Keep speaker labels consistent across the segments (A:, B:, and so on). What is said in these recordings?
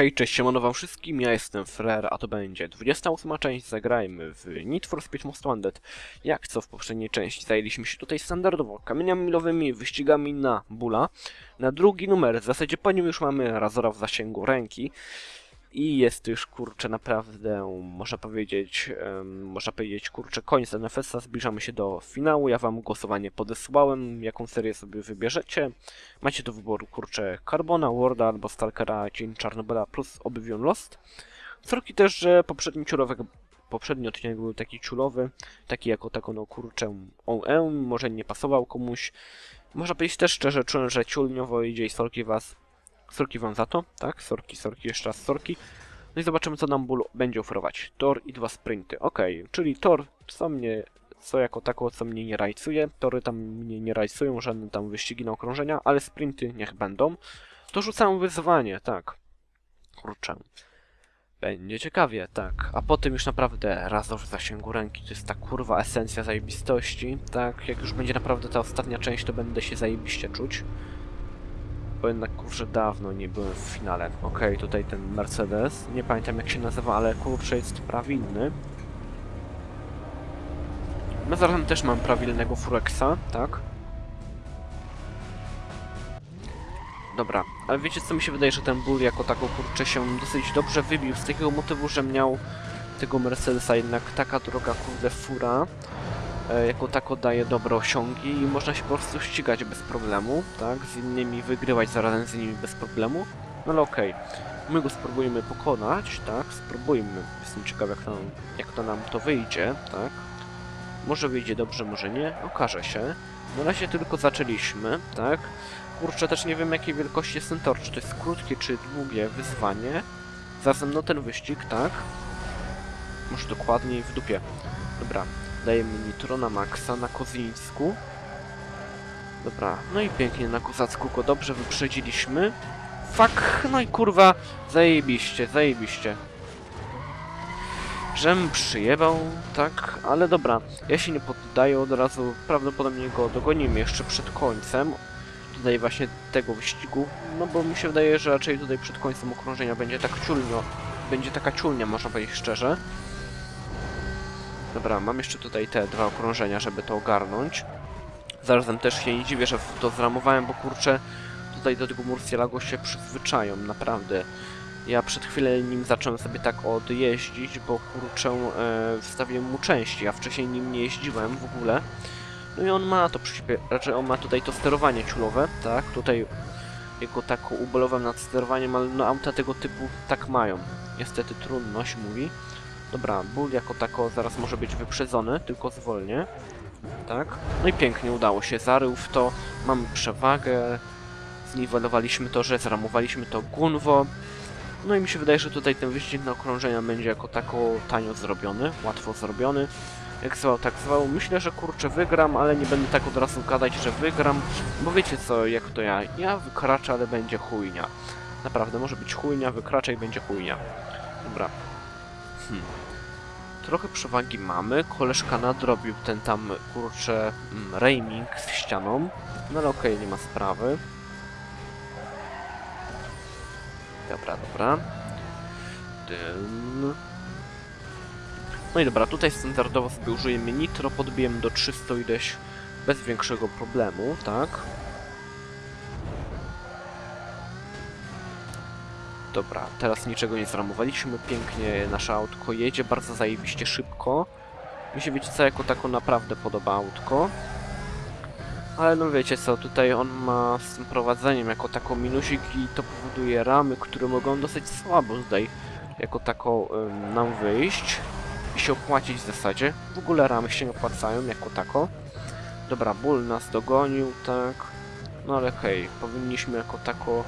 A: Hej, cześć, siemano wam wszystkim, ja jestem Frer, a to będzie 28 część, zagrajmy w Need for Speed Most Wanted. Jak co w poprzedniej części, zajęliśmy się tutaj standardowo kamieniami milowymi, wyścigami na bula. Na drugi numer, w zasadzie po nim już mamy Razora w zasięgu ręki. I jest już, kurczę, naprawdę, można powiedzieć, em, można powiedzieć, kurczę, koniec NFS-a, zbliżamy się do finału, ja wam głosowanie podesłałem, jaką serię sobie wybierzecie. Macie do wyboru, kurczę, Carbona, Worda albo Stalkera, Dzień Czarnobyla plus Oblivion Lost. Sorki też, że poprzedni ciulowy, poprzedni odcinek był taki ciulowy, taki jako tako, no kurczę, on może nie pasował komuś. Można powiedzieć też szczerze, czułem, że ciulniowo idzie i sorki was Sorki wam za to, tak? Sorki, sorki, jeszcze raz sorki. No i zobaczymy, co nam ból będzie oferować. Tor i dwa sprinty. Okej, czyli tor, co mnie, co jako tako, co mnie nie rajcuje. Tory tam mnie nie rajcują, żadne tam wyścigi na okrążenia, ale sprinty niech będą. To rzucam wyzwanie, tak. Kurczę. Będzie ciekawie, tak. A potem już naprawdę razor w zasięgu ręki, to jest ta kurwa esencja zajebistości, tak. Jak już będzie naprawdę ta ostatnia część, to będę się zajebiście czuć. Bo jednak kurczę dawno nie byłem w finale. Okej, tutaj ten Mercedes. Nie pamiętam jak się nazywa, ale kurczę jest prawilny. No zarazem też mam prawilnego Furexa, tak? Dobra, ale wiecie co mi się wydaje, że ten ból jako tako kurczę się dosyć dobrze wybił z takiego motywu, że miał tego Mercedesa jednak taka droga kurde fura jako tako daje dobre osiągi i można się po prostu ścigać bez problemu, tak? Z innymi wygrywać zarazem z innymi bez problemu. No ale okej. My go spróbujemy pokonać, tak? Spróbujmy. Jestem ciekaw jak to, jak to nam to wyjdzie, tak? Może wyjdzie dobrze, może nie. Okaże się. Na razie tylko zaczęliśmy, tak? Kurczę, też nie wiem jakiej wielkości jest ten tor. Czy to jest krótkie, czy długie wyzwanie. Zarazem no ten wyścig, tak? Może dokładniej w dupie. Dobra, Dajemy nitro na maksa na Kozińsku. Dobra, no i pięknie na Kozacku go dobrze wyprzedziliśmy. Fuck, no i kurwa, zajebiście, zajebiście. Żem przyjebał, tak, ale dobra, ja się nie poddaję od razu, prawdopodobnie go dogonimy jeszcze przed końcem. Tutaj właśnie tego wyścigu, no bo mi się wydaje, że raczej tutaj przed końcem okrążenia będzie tak ciulnio, będzie taka ciulnia, można powiedzieć szczerze. Dobra, mam jeszcze tutaj te dwa okrążenia, żeby to ogarnąć. Zarazem też się nie dziwię, że to zramowałem, bo kurczę, tutaj do tego Murcielago się przyzwyczają, naprawdę. Ja przed chwilą nim zacząłem sobie tak odjeździć, bo kurczę, e, wstawiłem mu części, a wcześniej nim nie jeździłem w ogóle. No i on ma to przy siebie, raczej on ma tutaj to sterowanie ciulowe, tak, tutaj jego tak ubolowałem nad sterowaniem, ale no auta tego typu tak mają. Niestety trudność mówi. Dobra, ból jako tako zaraz może być wyprzedzony, tylko zwolnię. Tak. No i pięknie udało się. Zarył w to. Mamy przewagę. Zniwelowaliśmy to, że zramowaliśmy to Gunwo. No i mi się wydaje, że tutaj ten wyścig na okrążenia będzie jako tako tanio zrobiony, łatwo zrobiony. Jak zwał, tak zwał. Myślę, że kurczę wygram, ale nie będę tak od razu gadać, że wygram, bo wiecie co, jak to ja. Ja wykraczę, ale będzie chujnia. Naprawdę, może być chujnia, wykraczę i będzie chujnia. Dobra. Hmm. Trochę przewagi mamy. Koleżka nadrobił ten tam, kurczę, mm, raiming z ścianą. No ale okej, nie ma sprawy. Dobra, dobra. Dym. No i dobra, tutaj standardowo sobie użyjemy nitro, podbijemy do 300 ileś bez większego problemu, tak? Dobra, teraz niczego nie zramowaliśmy, pięknie nasze autko jedzie, bardzo zajebiście szybko. Mi się wiecie co, jako tako naprawdę podoba autko. Ale no wiecie co, tutaj on ma z tym prowadzeniem jako taką minusik i to powoduje ramy, które mogą dosyć słabo tutaj jako tako ym, nam wyjść i się opłacić w zasadzie. W ogóle ramy się nie opłacają jako tako. Dobra, ból nas dogonił, tak. No ale hej, powinniśmy jako tako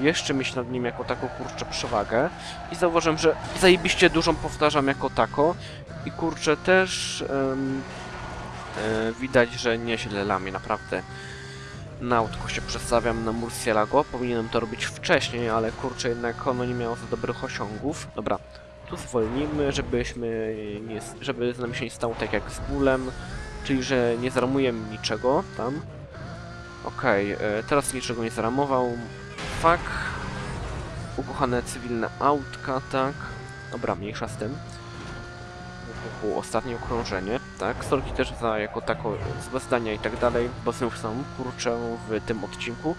A: jeszcze mieć nad nim jako taką kurczę przewagę. I zauważyłem, że zajebiście dużą powtarzam jako tako. I kurczę też e, widać, że nieźle lamię naprawdę. Na autko się przestawiam na Murcielago, powinienem to robić wcześniej, ale kurczę jednak ono nie miało za dobrych osiągów. Dobra, tu zwolnimy, żebyśmy nie, żeby z nami się nie stało tak jak z bólem, czyli że nie zaramujemy niczego tam. Okej, e, teraz niczego nie zaramował, fuck. ukochane cywilne autka, tak. Dobra, mniejsza z tym. Ostatnie okrążenie, tak. Sorki też za jako tako złe zdania i tak dalej, bo znów są kurczę w tym odcinku.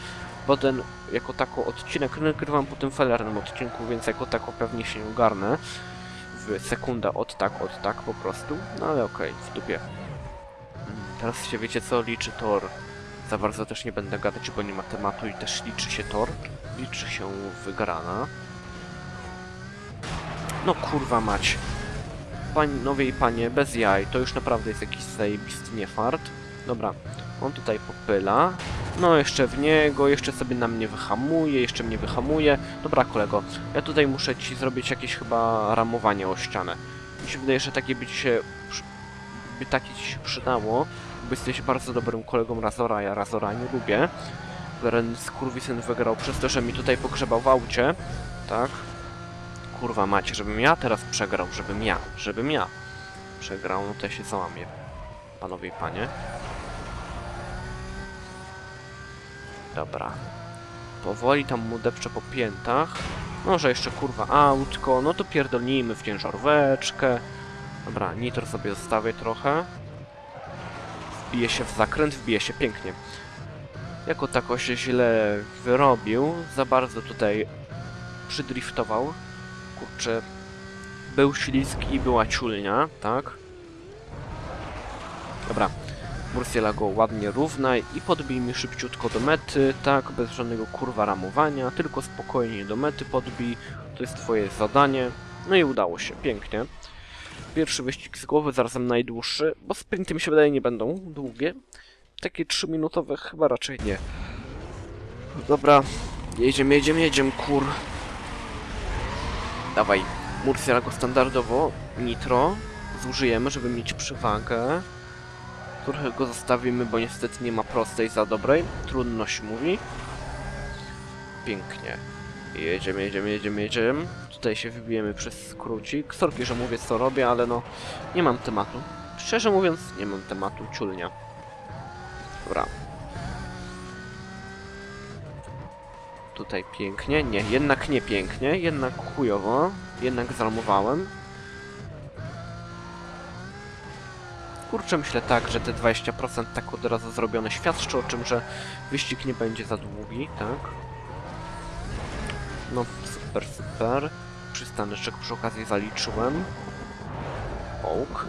A: Bo ten jako tako odcinek nagrywam po tym felernym odcinku, więc jako tako pewnie się ogarnę w sekundę od tak, od tak po prostu. No ale okej, w dupie. Mm, Teraz się wiecie co liczy tor. Za bardzo też nie będę gadać, bo nie ma tematu i też liczy się tor. Liczy się wygrana. No kurwa mać. Panowie i panie, bez jaj, to już naprawdę jest jakiś zajebisty niefart. Dobra, on tutaj popyla. No jeszcze w niego, jeszcze sobie na mnie wyhamuje, jeszcze mnie wyhamuje. Dobra kolego, ja tutaj muszę ci zrobić jakieś chyba ramowanie o ścianę. Mi się wydaje, że takie by ci się... by takie ci się przydało, bo jesteś bardzo dobrym kolegą Razora, ja Razora nie lubię. Ten skurwisyn wygrał przez to, że mi tutaj pogrzebał w aucie, tak? Kurwa macie, żebym ja teraz przegrał, żebym ja, żebym ja przegrał, no to ja się załamię. Panowie i panie. Dobra. Powoli tam mu depczę po piętach. Może jeszcze kurwa autko, no to pierdolnijmy w ciężaróweczkę. Dobra, nitro sobie zostawię trochę. Wbije się w zakręt, wbije się pięknie. Jako tako się źle wyrobił, za bardzo tutaj przydriftował. Kurczę, był śliski i była ciulnia, tak? Dobra, Murciela go ładnie równa i podbij mi szybciutko do mety, tak, bez żadnego kurwa ramowania, tylko spokojnie do mety podbij, to jest twoje zadanie. No i udało się, pięknie. Pierwszy wyścig z głowy, zarazem najdłuższy, bo sprinty mi się wydaje nie będą długie. Takie 3-minutowe chyba raczej nie. Dobra, jedziemy, jedziemy, jedziemy, kur. Dawaj, Murciela go standardowo, nitro, zużyjemy, żeby mieć przewagę. Trochę go zostawimy, bo niestety nie ma prostej za dobrej. Trudność mówi. Pięknie. Jedziemy, jedziemy, jedziemy, jedziemy. Tutaj się wybijemy przez skrócik. Sorki, że mówię co robię, ale no nie mam tematu. Szczerze mówiąc, nie mam tematu. Ciulnia. Dobra. Tutaj pięknie. Nie, jednak nie pięknie. Jednak chujowo. Jednak zramowałem. Kurczę, myślę tak, że te 20% tak od razu zrobione świadczy o czym, że wyścig nie będzie za długi, tak? No, super, super. Przystaneczek przy okazji zaliczyłem. Ok.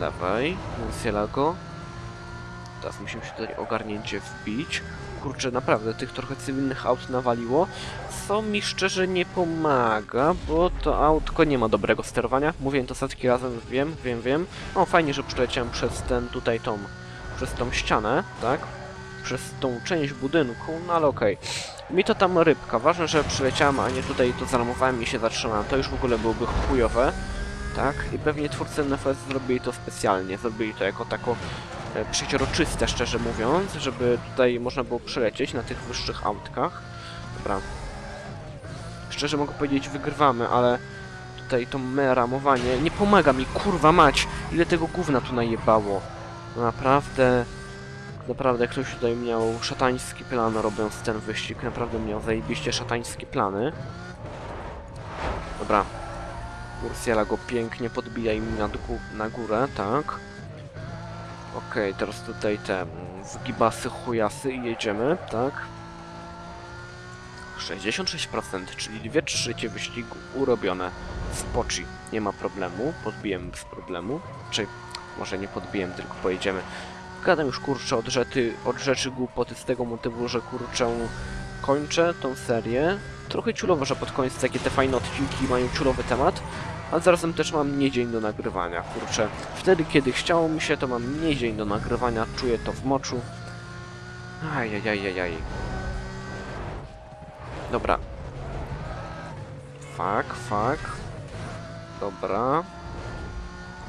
A: Dawaj, Murcielago. Teraz musimy się tutaj ogarnięcie wbić. Kurczę, naprawdę, tych trochę cywilnych aut nawaliło, co mi szczerze nie pomaga, bo to autko nie ma dobrego sterowania. Mówiłem to setki razem, wiem, wiem, wiem. O, fajnie, że przeleciałem przez ten tutaj tą, przez tą ścianę, tak? Przez tą część budynku, no ale okej. Mi to tam rybka, ważne, że przyleciałem, a nie tutaj to zaramowałem i się zatrzymałem. To już w ogóle byłoby chujowe, tak? I pewnie twórcy NFS zrobili to specjalnie, zrobili to jako tako przeźroczyste, szczerze mówiąc, żeby tutaj można było przelecieć na tych wyższych autkach. Dobra. Szczerze mogę powiedzieć, wygrywamy, ale tutaj to me ramowanie nie pomaga mi, kurwa mać! Ile tego gówna tu najebało. No naprawdę... Naprawdę ktoś tutaj miał szatański plan robiąc ten wyścig, naprawdę miał zajebiście szatańskie plany. Dobra. Murciela go pięknie podbija im na, na górę, tak. Okej, teraz tutaj te mm, wgibasy, chujasy i jedziemy, tak. 66%, czyli dwie trzecie wyścigu urobione z Pochi. Nie ma problemu, podbijemy bez problemu. Czy może nie podbijem, tylko pojedziemy. Gadam już kurczę od rzeczy, od rzeczy głupoty z tego motywu, że kurczę kończę tą serię. Trochę ciulowo, że pod koniec takie te fajne odcinki mają ciulowy temat, ale zarazem też mam mniej dzień do nagrywania, kurczę. Wtedy, kiedy chciało mi się, to mam mniej dzień do nagrywania, czuję to w moczu. Ajajajajaj. Dobra. Fuck, fuck. Dobra.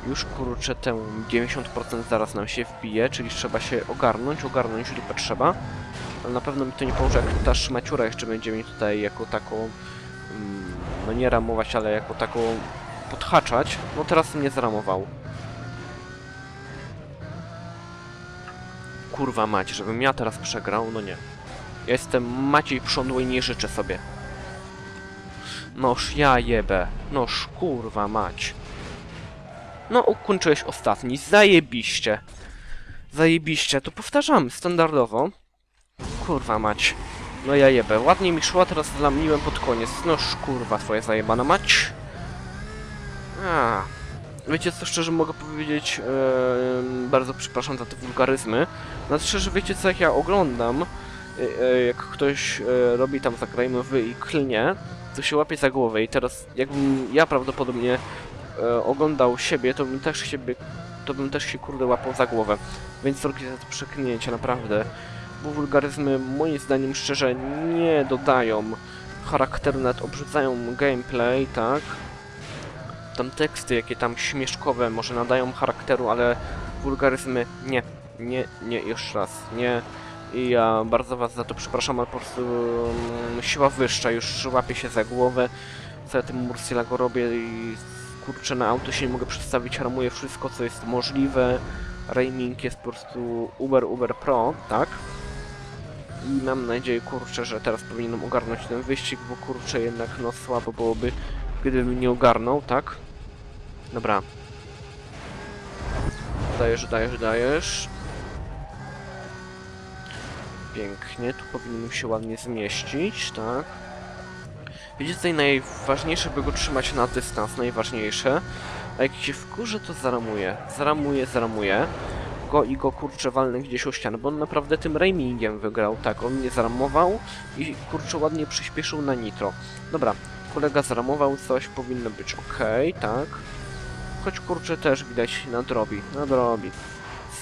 A: Już kurczę tę 90% zaraz nam się wbije, czyli trzeba się ogarnąć, ogarnąć dupę trzeba. Ale na pewno mi to nie pomoże, jak ta szmaciura jeszcze będzie mi tutaj jako taką, mm, no nie ramować, ale jako taką podhaczać. No teraz mnie zramował. Kurwa mać, żebym ja teraz przegrał, no nie. Ja jestem Maciej Przondły i nie życzę sobie. Noż ja jebę. Noż kurwa mać. No, ukończyłeś ostatni. Zajebiście. Zajebiście. To powtarzamy standardowo. Kurwa mać. No ja jebę. Ładnie mi szła, teraz zlamiłem pod koniec. Noż kurwa twoja zajebana mać. A. Wiecie co, szczerze mogę powiedzieć, em, bardzo przepraszam za te wulgaryzmy. No szczerze, wiecie co, jak ja oglądam, e, e, jak ktoś e, robi tam zagrajmy wy i klnie, to się łapie za głowę i teraz jakbym ja prawdopodobnie e, oglądał siebie, to bym też siebie, to bym też się kurde łapał za głowę. Więc sorki za to przeklinięcie, naprawdę. Bo wulgaryzmy moim zdaniem szczerze nie dodają charakteru, nawet obrzydzają gameplay, tak? Tam teksty, jakie tam śmieszkowe może nadają charakteru, ale wulgaryzmy nie, nie, nie, jeszcze raz, nie. I ja bardzo was za to przepraszam, ale po prostu mm, siła wyższa już łapie się za głowę. Co ja tym Murcielago robię i kurczę na auto się nie mogę przedstawić, hamuję wszystko co jest możliwe. Raiming jest po prostu Uber Uber Pro, tak? I mam nadzieję, kurczę, że teraz powinienem ogarnąć ten wyścig, bo kurczę jednak no słabo byłoby, gdybym nie ogarnął, tak? Dobra. Dajesz, dajesz, dajesz. Pięknie, tu powinienem się ładnie zmieścić, tak? Wiecie co, najważniejsze, by go trzymać na dystans, najważniejsze. A jak się wkurzy, to zaramuje. Zaramuje, zaramuje go i go kurczę walnę gdzieś o ścianę, bo on naprawdę tym Raimingiem wygrał, tak, on mnie zaramował i kurczę ładnie przyspieszył na nitro. Dobra, kolega zaramował coś, powinno być ok, tak. Choć kurczę też widać nadrobi, nadrobi.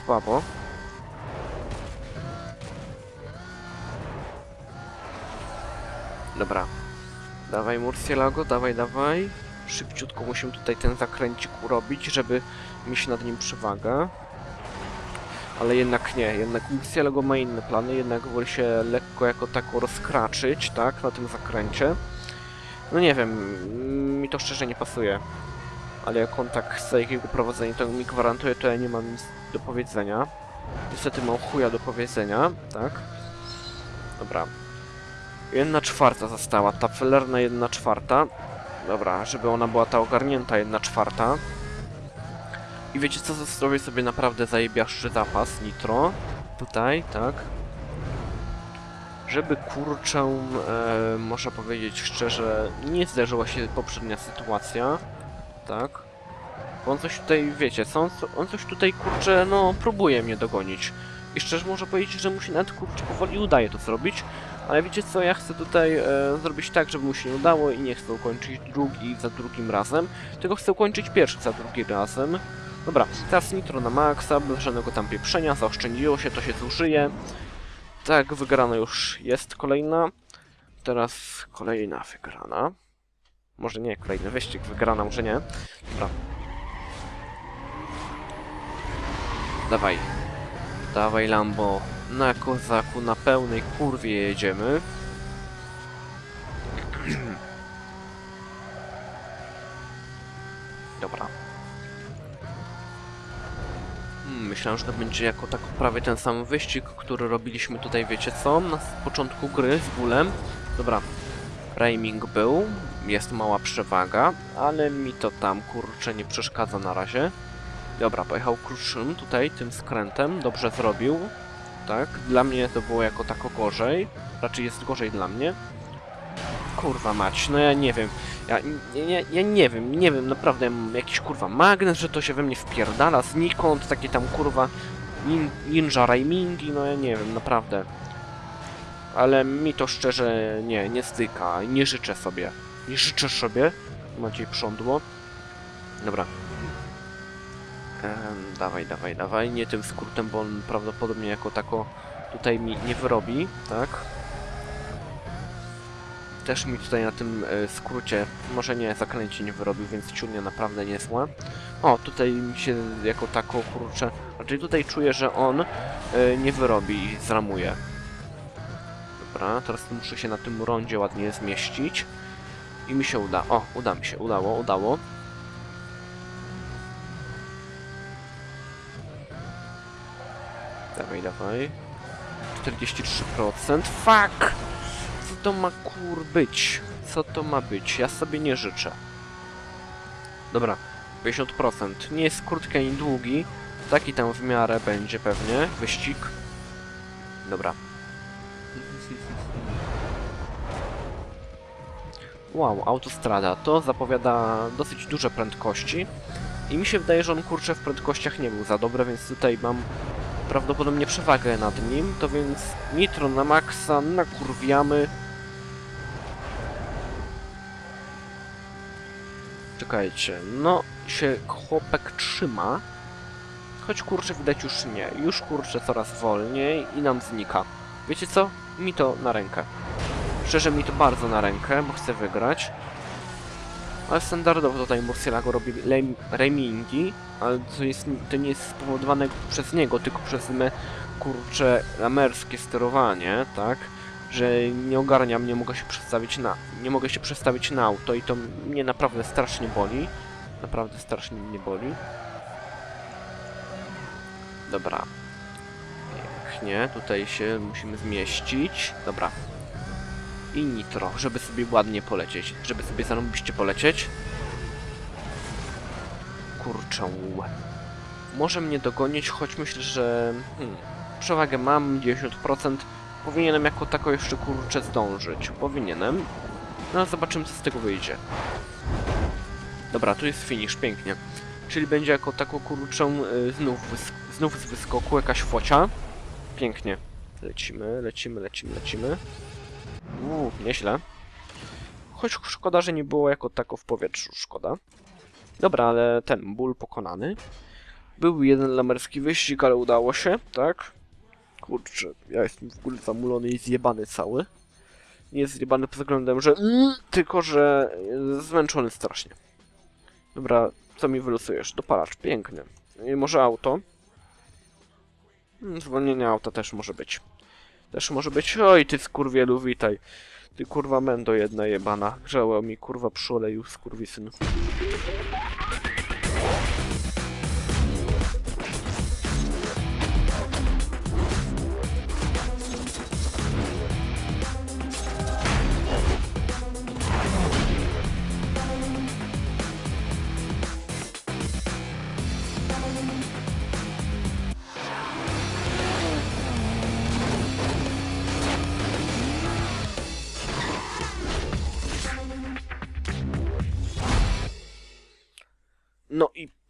A: Słabo. Dobra. Dawaj Murcielago, dawaj, dawaj. Szybciutko musimy tutaj ten zakręcik urobić, żeby mieć nad nim przewagę. Ale jednak nie, jednak Murcielago ma inne plany, jednak woli się lekko jako tako rozkraczyć, tak, na tym zakręcie. No nie wiem, mi to szczerze nie pasuje. Ale jak on tak chce jakiego prowadzenia to mi gwarantuje, to ja nie mam nic do powiedzenia. Niestety mam chuja do powiedzenia, tak. Dobra. Jedna czwarta została, ta felerna jedna czwarta. Dobra, żeby ona była ta ogarnięta jedna czwarta. I wiecie co, zrobię sobie naprawdę zajebiaszczy zapas nitro. Tutaj, tak. Żeby kurczę, e, można powiedzieć szczerze, nie zdarzyła się poprzednia sytuacja. Tak. Bo on coś tutaj, wiecie, co, on, on coś tutaj kurczę, no próbuje mnie dogonić. I szczerze można powiedzieć, że mu się nawet kurczę powoli udaje to zrobić. Ale wiecie co, ja chcę tutaj e, zrobić tak, żeby mu się nie udało i nie chcę ukończyć drugi za drugim razem, tylko chcę ukończyć pierwszy za drugim razem. Dobra, teraz nitro na maksa, bez żadnego tam pieprzenia, zaoszczędziło się, to się zużyje. Tak, wygrana już jest kolejna. Teraz kolejna wygrana. Może nie, kolejny wyścig, wygrana, może nie. Dobra. Dawaj. Dawaj Lambo. Na kozaku, na pełnej kurwie jedziemy. Dobra. Hmm, Myślałem, że to będzie jako tak prawie ten sam wyścig, który robiliśmy tutaj, wiecie co? Na początku gry z bólem. Dobra. Raiming był, jest mała przewaga, ale mi to tam kurczę nie przeszkadza na razie. Dobra, pojechał krótszym tutaj, tym skrętem, dobrze zrobił. Tak, dla mnie to było jako tako gorzej. Raczej jest gorzej dla mnie. Kurwa mać, no ja nie wiem. Ja, ja, nie wiem, nie wiem, naprawdę jakiś kurwa magnes, że to się we mnie wpierdala znikąd, takie tam kurwa nin, ninja raimingi, no ja nie wiem, naprawdę. Ale mi to szczerze nie, nie styka, nie życzę sobie. Nie życzę sobie. Maciej prządło. Dobra. Em, dawaj, dawaj, dawaj. Nie tym skrótem, bo on prawdopodobnie jako tako tutaj mi nie wyrobi, tak? Też mi tutaj na tym e, skrócie, może nie, zakręci nie wyrobił, więc ciunia naprawdę niezła. O, tutaj mi się jako tako kurczę, raczej tutaj czuję, że on e, nie wyrobi i zramuje. Dobra, teraz muszę się na tym rondzie ładnie zmieścić. I mi się uda. O, uda mi się, udało, udało. Dawaj, dawaj. 43%. Fuck! Co to ma kur być? co to ma być? Ja sobie nie życzę. Dobra, 50%. Nie jest krótki ani długi. Taki tam w miarę będzie pewnie. Wyścig. Dobra. Wow, autostrada. To zapowiada dosyć duże prędkości. I mi się wydaje, że on kurczę w prędkościach nie był za dobry, więc tutaj mam prawdopodobnie przewagę nad nim. To więc nitro na maksa, nakurwiamy. Czekajcie, no się chłopek trzyma. Choć kurczę widać już nie. Już kurczę coraz wolniej i nam znika. Wiecie co? Mi to na rękę. Szczerze mi to bardzo na rękę, bo chcę wygrać. Ale standardowo tutaj Murcielago robi remingi, ale to, jest, to nie jest spowodowane przez niego, tylko przez me kurcze lamerskie sterowanie, tak? Że nie ogarniam, nie mogę się przestawić na. nie mogę się przestawić na auto i to mnie naprawdę strasznie boli. Naprawdę strasznie mnie boli. Dobra. Pięknie, tutaj się musimy zmieścić. Dobra. I nitro, żeby sobie ładnie polecieć. Żeby sobie zarobiście polecieć. Kurczę. Może mnie dogonić, choć myślę, że... Hmm, przewagę mam, 90%. Powinienem jako tako jeszcze kurczę zdążyć. Powinienem. No zobaczymy co z tego wyjdzie. Dobra, tu jest finish, pięknie. Czyli będzie jako tako kurczę y, znów, znów z wyskoku jakaś focia. Pięknie. Lecimy, lecimy, lecimy, lecimy. Uuu, nieźle. Choć szkoda, że nie było jako tako w powietrzu, szkoda. Dobra, ale ten ból pokonany. Był jeden lamerski wyścig, ale udało się, tak? Kurczę, ja jestem w ogóle zamulony i zjebany cały. Nie jest zjebany pod względem, że... Mm, tylko, że zmęczony strasznie. Dobra, co mi wylosujesz? Dopalacz, piękny. I może auto? Hmm, Zwolnienie auta też może być. Też może być. Oj, ty skurwielu, witaj. Ty kurwa mendo jedna jebana. Grzało mi kurwa przy oleju, skurwisyn.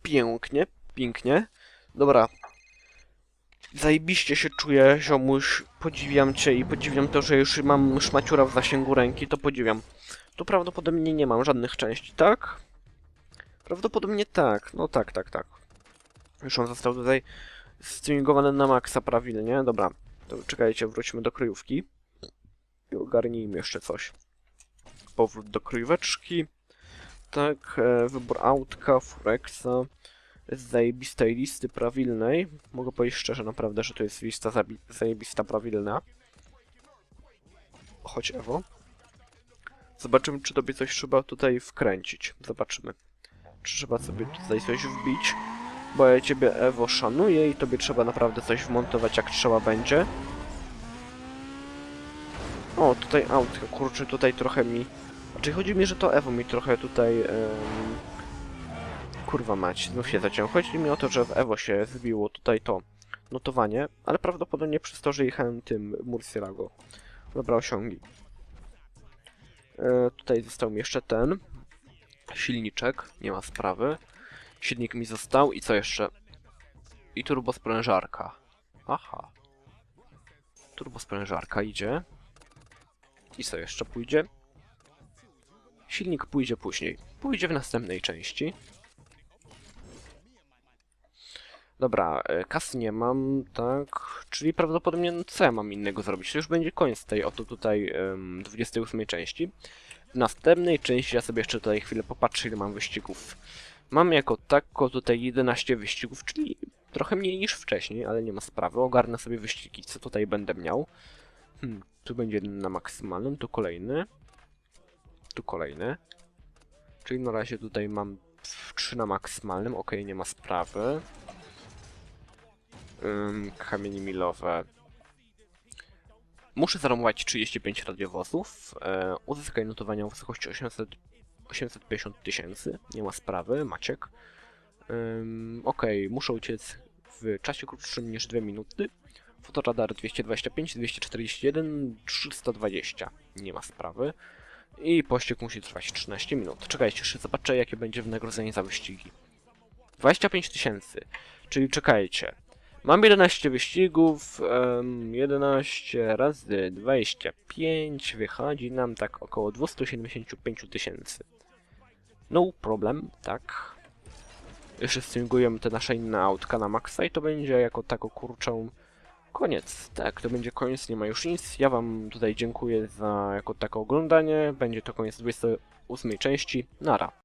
A: Pięknie, pięknie. Dobra. Zajebiście się czuję, ziomuś. Podziwiam cię i podziwiam to, że już mam szmaciura w zasięgu ręki, to podziwiam. Tu prawdopodobnie nie mam żadnych części, tak? Prawdopodobnie tak, no tak, tak, tak. Już on został tutaj stringowany na maksa prawilnie, dobra. To czekajcie, wróćmy do kryjówki. I ogarnijmy jeszcze coś. Powrót do kryjóweczki. Tak, e, wybór autka, Furexa, z zajebistej listy prawilnej. Mogę powiedzieć szczerze, naprawdę, że to jest lista zajebista prawilna. Chodź Ewo. Zobaczymy, czy tobie coś trzeba tutaj wkręcić. Zobaczymy. Czy trzeba sobie tutaj coś wbić. Bo ja ciebie Ewo szanuję i tobie trzeba naprawdę coś wmontować jak trzeba będzie. O, tutaj autka, kurczę, tutaj trochę mi Znaczy chodzi mi, że to Ewo mi trochę tutaj... em, Kurwa mać, znów się zaciął. Chodzi mi o to, że w Ewo się zbiło tutaj to notowanie, ale prawdopodobnie przez to, że jechałem tym Murcielago. Dobra, osiągi. E, tutaj został mi jeszcze ten. Silniczek, nie ma sprawy. Silnik mi został i co jeszcze? I turbosprężarka. Aha. Turbosprężarka idzie. I co jeszcze pójdzie? Silnik pójdzie później. Pójdzie w następnej części. Dobra, e, kas nie mam, tak. Czyli prawdopodobnie no, co ja mam innego zrobić? To już będzie koniec tej oto tutaj em, 28 części. W następnej części ja sobie jeszcze tutaj chwilę popatrzę ile mam wyścigów. Mam jako tako tutaj 11 wyścigów, czyli trochę mniej niż wcześniej, ale nie ma sprawy. Ogarnę sobie wyścigi, co tutaj będę miał. Hmm, tu będzie na maksymalnym, tu kolejny. Tu kolejny. Czyli na razie tutaj mam 3 na maksymalnym, ok, nie ma sprawy. Ym, kamienie milowe. Muszę zareagować 35 radiowozów. E, uzyskaj notowania o wysokości 800, 850 tysięcy. Nie ma sprawy, Maciek. Ym, Okej, muszę uciec w czasie krótszym niż 2 minuty. Fotoradar 225, 241, 320. Nie ma sprawy. I pościg musi trwać 13 minut. Czekajcie, jeszcze zobaczę jakie będzie wynagrodzenie za wyścigi. 25 tysięcy. Czyli czekajcie. Mam 11 wyścigów, em, 11 razy 25 wychodzi nam tak około 275 tysięcy. No problem, tak. Jeszcze stringujemy te nasze inne autka na maksa i to będzie jako tako kurczę koniec. Tak, to będzie koniec, nie ma już nic. Ja wam tutaj dziękuję za jako tako oglądanie. Będzie to koniec 28 części. Nara.